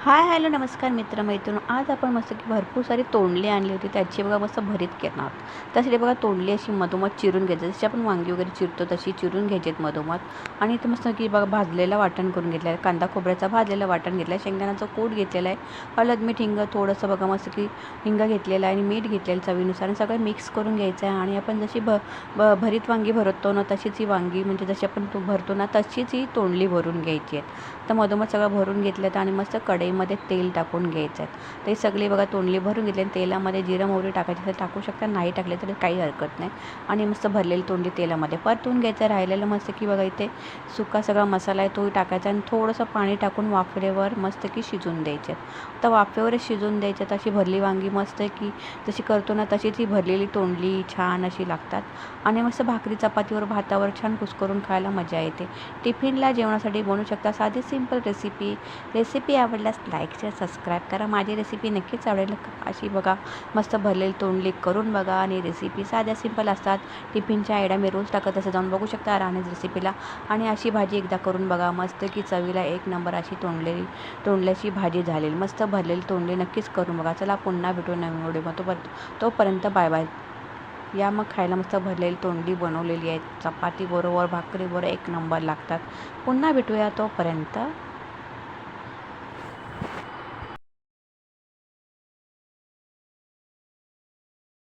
Hi hello नमस्कार मित्रमैत्रिणी आज आपण मस्त की भरपूर सारी तोंडली आणली होती. त्याची बघा मस्त भरीत घेणार आहोत त्यासाठी बघा तोंडली अशी मधोमध चिरून घ्यायची. जशी आपण वांगी वगैरे चिरतो तशी चिरून घ्यायची आहेत मधोमध. आणि इथं मस्त की बघा भाजलेला वाटण करून घेतलं आहे कांदा खोबऱ्याचा भाजलेला वाटण घेतला आहे शेंगदाण्याचं कूट घेतलेला आहे. हळद मीठ हिंग थोडंसं बघा मस्त की हिंग घेतलेलं आहे आणि मीठ घेतलेलं चवीनुसार आणि सगळं मिक्स करून घ्यायचं आहे. आणि आपण जशी भ ब भरीत वांगी भरतो ना तशीच ही वांगी म्हणजे जशी आपण तो भरतो ना तशीच ही तोंडली भरून घ्यायची आहेत तर मधोमध सगळं भरून घेतलं तर आणि मस्त कढईमध्ये तेल टाकून घ्यायचं आहे. ते सगळे बघा तोंडली भरून घेतले आणि तेलामध्ये जिरं मोहरी टाकायची तर टाकू शकता. नाही टाकले तरी काही हरकत नाही. आणि मस्त भरलेली तोंडली तेलामध्ये परतून घ्यायचं राहिलेलं मस्त की बघा इथे सुका सगळा मसाला आहे तोही टाकायचा आणि थोडंसं पाणी टाकून वाफेवर मस्त की शिजून द्यायचे तर वाफेवरच शिजून द्यायचे तशी भरली वांगी मस्त की जशी करतो ना तशीच ही भरलेली तोंडली छान अशी लागतात. आणि मस्त भाकरी चपातीवर भातावर छान कुसकरून खायला मजा येते. टिफिनला जेवणासाठी बनवू शकता साधी सिंपल रेसिपी. रेसिपी आवडल्यास लाईक शेअर सबस्क्राईब करा. माझी रेसिपी नक्कीच आवडेल. अशी बघा मस्त भरलेली तोंडली करून बघा आणि रेसिपी साध्या सिंपल असतात. टिफिनच्या आयड्या मी रोज टाकत असं जाऊन बघू शकता राहण्याच रेसिपीला आणि अशी भाजी एकदा करून बघा मस्त की चवीला एक नंबर अशी तोंडलेली तोंडल्याची भाजी झालेली. मस्त भरलेली तोंडली नक्कीच करून बघा. चला पुन्हा भेटू नवीन व्हिडिओ मग तोपर्यंत तोपर्यंत बाय बाय या मग खायला मस्त भरलेली तोंडली बनवलेली आहे चपाती बरोबर भाकरी बरोबर एक नंबर लागतात. पुन्हा भेटूया तोपर्यंत.